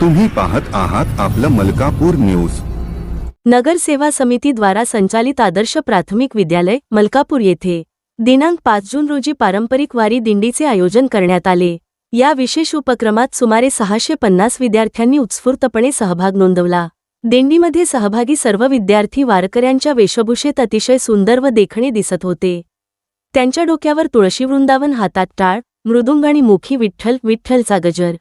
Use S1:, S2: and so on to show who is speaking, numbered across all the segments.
S1: तुम्ही पाहत आहात आपलं मलकापूर न्यूज.
S2: नगर सेवा समितीद्वारा संचालित आदर्श प्राथमिक विद्यालय मलकापूर येथे दिनांक पाच जून रोजी पारंपरिक वारी दिंडीचे आयोजन करण्यात आले. या विशेष उपक्रमात सुमारे सहाशे पन्नास विद्यार्थ्यांनी उत्स्फूर्तपणे सहभाग नोंदवला. दिंडीमध्ये सहभागी सर्व विद्यार्थी वारकऱ्यांच्या वेशभूषेत अतिशय सुंदर व देखणे दिसत होते. त्यांच्या डोक्यावर तुळशी वृंदावन हातात टाळ मृदुंग आणि मुखी विठ्ठल विठ्ठलचा गजर.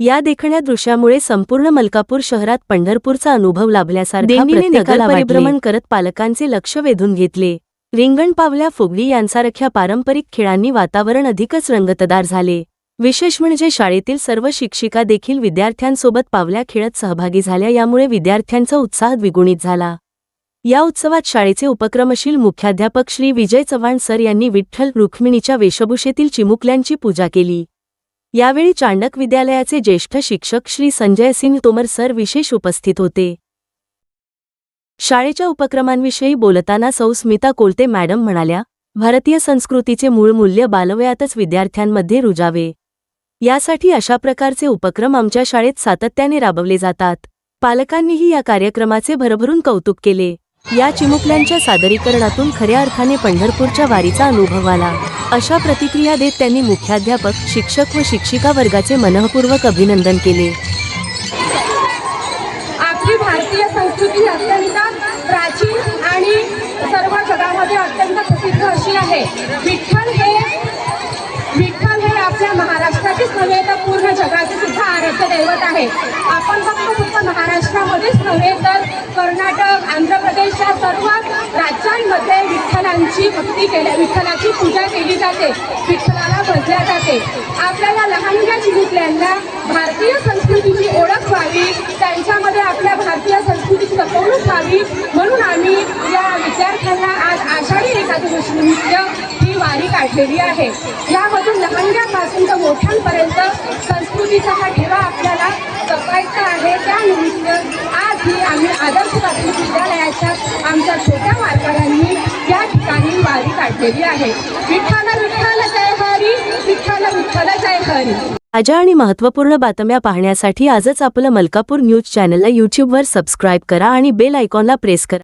S2: या देखण्या दृश्यामुळे संपूर्ण मलकापूर शहरात पंढरपूरचा अनुभव लाभल्यासारखा परिभ्रमण करत पालकांचे लक्ष वेधून घेतले. रिंगण पावल्या फुगडी यांसारख्या पारंपरिक खेळांनी वातावरण अधिकच रंगतदार झाले. विशेष म्हणजे शाळेतील सर्व शिक्षिका देखील विद्यार्थ्यांसोबत पावल्या खेळत सहभागी झाल्या यामुळे विद्यार्थ्यांचा उत्साह द्विगुणित झाला. या उत्सवात शाळेचे उपक्रमशील मुख्याध्यापक श्री विजय चव्हाण सर यांनी विठ्ठल रुक्मिणीच्या वेशभूषेतील चिमुकल्यांची पूजा केली. यावेळी चांडक विद्यालयाचे ज्येष्ठ शिक्षक श्री संजय सिंग तोमर सर विशेष उपस्थित होते. शाळेच्या उपक्रमांविषयी बोलताना सौ स्मिता कोलते मॅडम म्हणाल्या भारतीय संस्कृतीचे मूळ मूल्य बालवयातच विद्यार्थ्यांमध्ये रुजावे. यासाठी अशा प्रकारचे उपक्रम आमच्या शाळेत सातत्याने राबवले जातात. पालकांनीही या कार्यक्रमाचे भरभरून कौतुक केले. या चिमुकल्यांच्या सादरीकरणातून खऱ्या अर्थाने पंढरपूरच्या वारीचा अनुभव आला. अशा प्रतिक्रिया देत त्यांनी मुख्याध्यापक शिक्षक व शिक्षिका वर्गाचे मनःपूर्वक अभिनंदन केले.
S3: आपली भारतीय संस्कृती अत्यंत प्राचीन आणि सर्व जगामध्ये अत्यंत प्रसिद्ध अशी आहे. विठ्ठल हे विठ्ठल हे आपल्या महाराष्ट्राचेच नव्हे तर पूर्ण जगाचे सुद्धा आराध्य दैवत आहे. आपण फक्त फक्त महाराष्ट्रामध्येच नव्हे तर कर्नाटक आंध्र प्रदेश या सर्व भक्ती केल्या विठ्ठलाची पूजा केली जाते विठ्ठलाला भजल्या जाते. आपल्याला लहानग्या चिमुकल्यांना भारतीय संस्कृतीची ओळख व्हावी त्यांच्यामध्ये आपल्या भारतीय संस्कृतीची जपवणूक व्हावी म्हणून आम्ही या विद्यार्थ्यांना आज आषाढी एकादशी निमित्त ही वारी काढलेली आहे. यामधून लहानग्यापासून तर मोठ्यांपर्यंत संस्कृतीचा हा ठेवा आपल्याला जपायचा आहे. त्यानिमित्त आज ही आम्ही आदर्श प्राथमिक विद्यालयाच्या ठिकाणी वारी काढलेली आहे. विठ्ठल विठ्ठल जय हरी विठ्ठल विठ्ठल जय हरी.
S2: ताज्या आणि महत्त्वपूर्ण बातम्या पाहण्यासाठी आजच आपलं मलकापूर न्यूज चॅनलला यूट्यूबवर सबस्क्राईब करा आणि बेल आयकॉनला प्रेस करा.